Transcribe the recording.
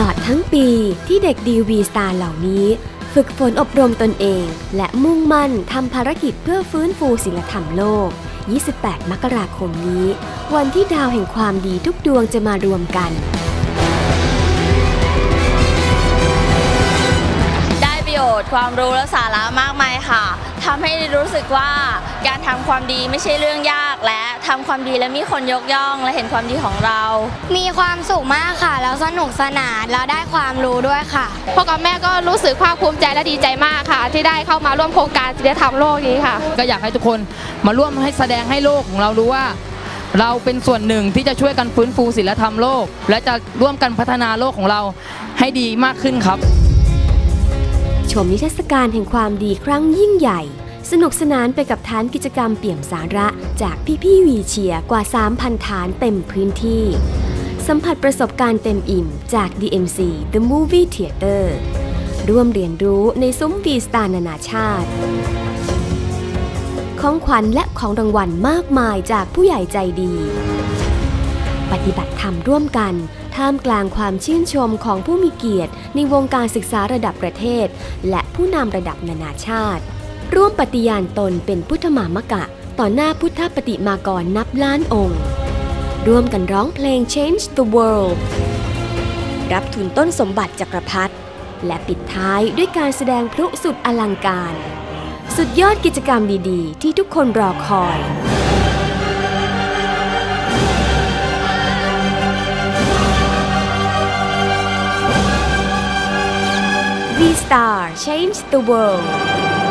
ลอดทั้งปีที่เด็กดีวีสตาร์เหล่านี้ ฝึกฝนอบรมตนเอง และมุ่งมั่นทำภารกิจเพื่อฟื้นฟูศิลธรรมโลก 28 มกราคมนี้ วันที่ดาวแห่งความดีทุกดวงจะมารวมกัน ชน์ ความรู้และสาระมากมายค่ะทำให้รู้สึกว่าการทำความดีไม่ใช่เรื่องยากและทำความดีและมีคนยกย่องและเห็นความดีของเรา มีความสุขมากค่ะ แล้วสนุกสนานแล้วได้ความรู้ด้วยค่ะพ่อกับแม่ก็รู้สึกภาคภูมิใจและดีใจมากค่ะ ที่ได้เข้ามาร่วมโครงการศิลธรรมโลกนี้ค่ะ ก็อยากให้ทุกคนมาร่วมให้แสดงให้โลกของเรารู้ว่าเราเป็นส่วนหนึ่งที่จะช่วยกันฟื้นฟูศิลธรรมโลก และจะร่วมกันพัฒนาโลกของเราให้ดีมากขึ้นครับช มนิทรรศการแห่งความดีครั้งยิ่งใหญ่ สนุกสนานไปกับฐานกิจกรรมเปี่ยมสาระ จากพี่ๆวีเชียกว่า 3,000 ฐานเต็มพื้นที่ สัมผัสประสบการณ์เต็มอิ่มจาก DMC The Movie Theater ร่วมเรียนรู้ในซุ้มวีสตาร์นานาชาติ ของขวัญและของรางวัลมากมายจากผู้ใหญ่ใจดี ปฏิบัติธรรมร่วมกัน ท่ามกลางความชื่นชมของผู้มีเกียรติ ในวงการศึกษาระดับประเทศ และผู้นำระดับนานาชาติ ร่วมปฏิญาณตนเป็นพุทธมามกะ ต่อหน้าพุทธปฏิมากรนับล้านองค์ ร่วมกันร้องเพลง Change the World รับทุนต้นสมบัติจักรพรรดิและปิดท้ายด้วยการแสดงพลุสุดอลังการ สุดยอดกิจกรรมดีๆ ที่ทุกคนรอคอย V Star Change the World